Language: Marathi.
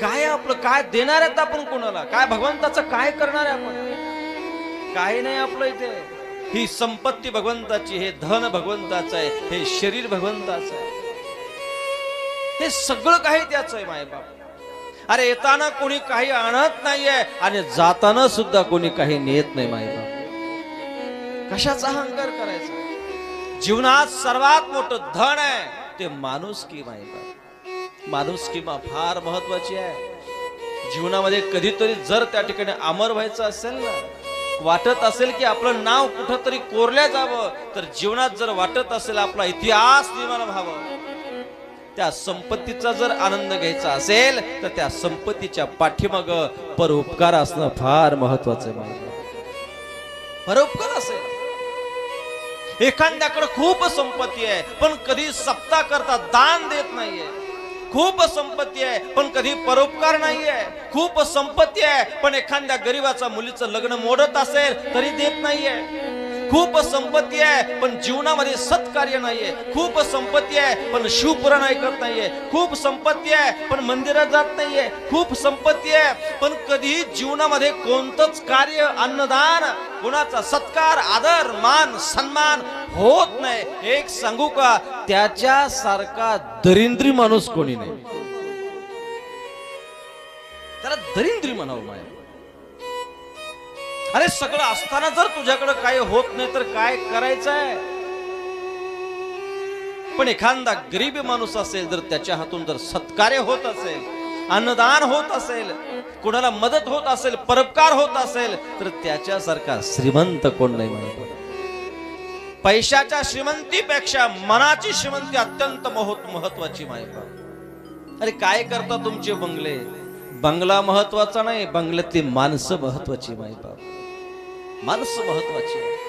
काय आपलं काय देणार आहेत आपण कोणाला? काय भगवंताचं काय करणार आहे आपण? काही नाही आपलं इथे. ही संपत्ती भगवंताची हे धन भगवंताचं आहे हे शरीर भगवंताचं आहे. हे सगळं काही त्याचं आहे मायबाप. अरे येताना कोणी काही आणत नाहीये आणि जाताना सुद्धा कोणी काही नेत नाही मायबाप. कशाचा अहंकार करायचा? जीवनात सर्वात मोठं धन आहे ते माणूस की मायबाप? माणूस किंवा फार महत्वाची आहे. जीवनामध्ये कधीतरी जर त्या ठिकाणी अमर व्हायचं असेल ना वाटत असेल की आपलं नाव कुठंतरी कोरल्या जावं तर जीवनात जर वाटत असेल आपला इतिहास निर्माण व्हावं त्या संपत्तीचा जर आनंद घ्यायचा असेल तर त्या संपत्तीच्या पाठीमाग परोपकार असणं फार महत्वाचं आहे परोपकार असेल. एखाद्याकडे खूप संपत्ती आहे पण कधी सप्ता करता दान देत नाहीये. खूप संपत्ती आहे पण कधी परोपकार नाहीये. खूप संपत्ती आहे पण एखाद्या गरीबाचा मुलीचं लग्न मोडत असेल तरी देत नाहीये. खूप संपत्ती आहे पण जीवनामध्ये सत्कार्य नाहीये. खूप संपत्ती आहे पण शिवपुराण ऐकत नाहीये. खूप संपत्ती आहे पण मंदिरात जात नाहीये. खूप संपत्ती आहे पण कधी जीवनामध्ये कोणतंच कार्य अन्नदान कोणाचा सत्कार आदर मान सन्मान होत नाही. एक सांगू का? त्याच्या सारखा दरिंद्री माणूस कोणी नाही. त्याला दरिंद्री म्हणावं माया. अरे सगळं असताना जर तुझ्याकडे काही होत नाही तर काय करायचं आहे पण एखादा गरीब माणूस असेल जर त्याच्या हातून जर सत्कार्य होत असेल अन्नदान होत असेल कोणाला मदत होत असेल परोपकार होत असेल तर त्याच्यासारखा श्रीमंत कोण नाही म्हणतो पैशाच्या श्रीमंतीपेक्षा मनाची श्रीमंती अत्यंत महत् महत्वाची माहिती अरे काय करता तुमचे बंगले? बंगला महत्त्वाचा नाही बंगल्यातली माणसं महत्वाची माहिती माणसं महत्वाची आहे.